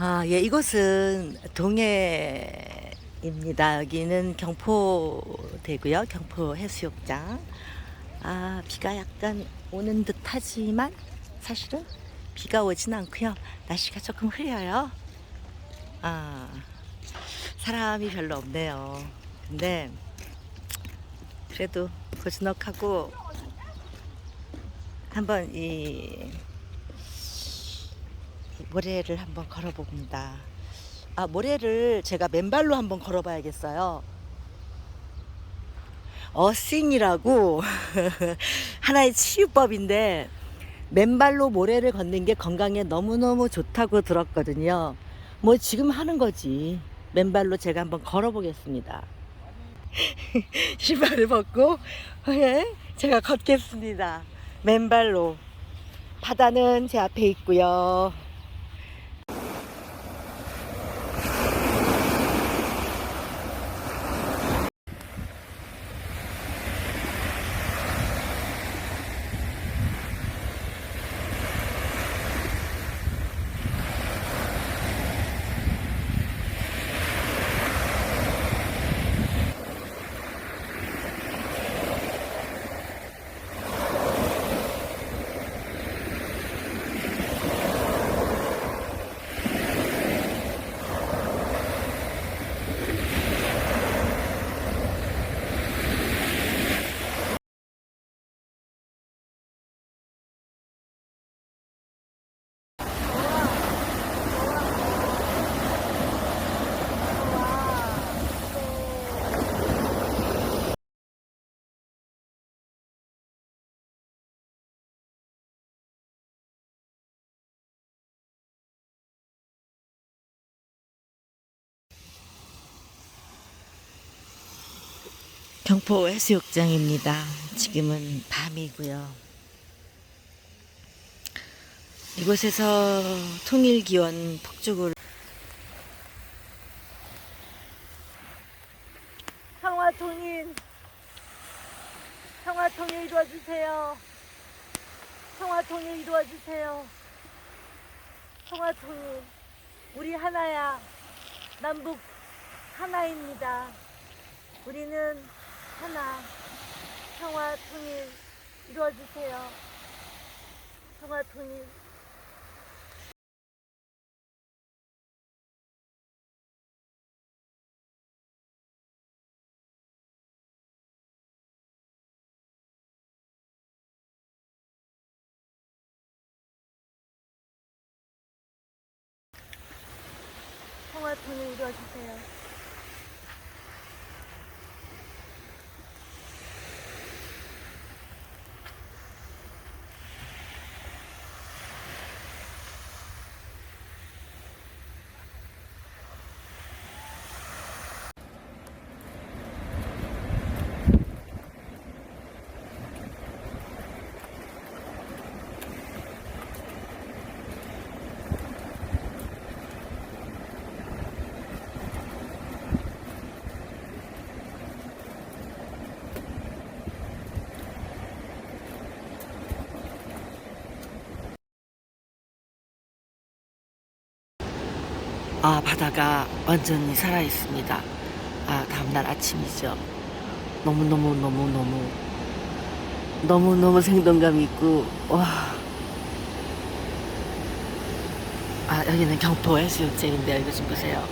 아, 예, 이곳은 동해입니다. 여기는 경포대고요. 경포 해수욕장. 아, 비가 약간 오는 듯 하지만 사실은 비가 오진 않고요. 날씨가 조금 흐려요. 아, 사람이 별로 없네요. 근데 그래도 고즈넉하고 한번 이 모래를 한번 걸어봅니다. 아, 모래를 제가 맨발로 한번 걸어봐야겠어요. 어싱이라고 하나의 치유법인데 맨발로 모래를 걷는 게 건강에 너무너무 좋다고 들었거든요. 뭐 지금 하는 거지. 맨발로 제가 한번 걸어보겠습니다. 신발을 벗고 예, 제가 걷겠습니다. 맨발로. 바다는 제 앞에 있고요. 경포 해수욕장입니다. 지금은 밤이고요. 이곳에서 통일기원 폭죽을 평화 통일 평화 통일 이루어주세요. 평화 통일 이루어주세요. 평화 통일 우리 하나야 남북 하나입니다. 우리는 하나 평화 통일 이루어주세요. 평화 통일. 평화 통일 이루어주세요. 아, 바다가 완전히 살아 있습니다. 아, 다음날 아침이죠. 너무너무너무너무, 너무너무 생동감 있고, 와. 아, 여기는 경포 해수욕장인데요. 이거 좀 보세요.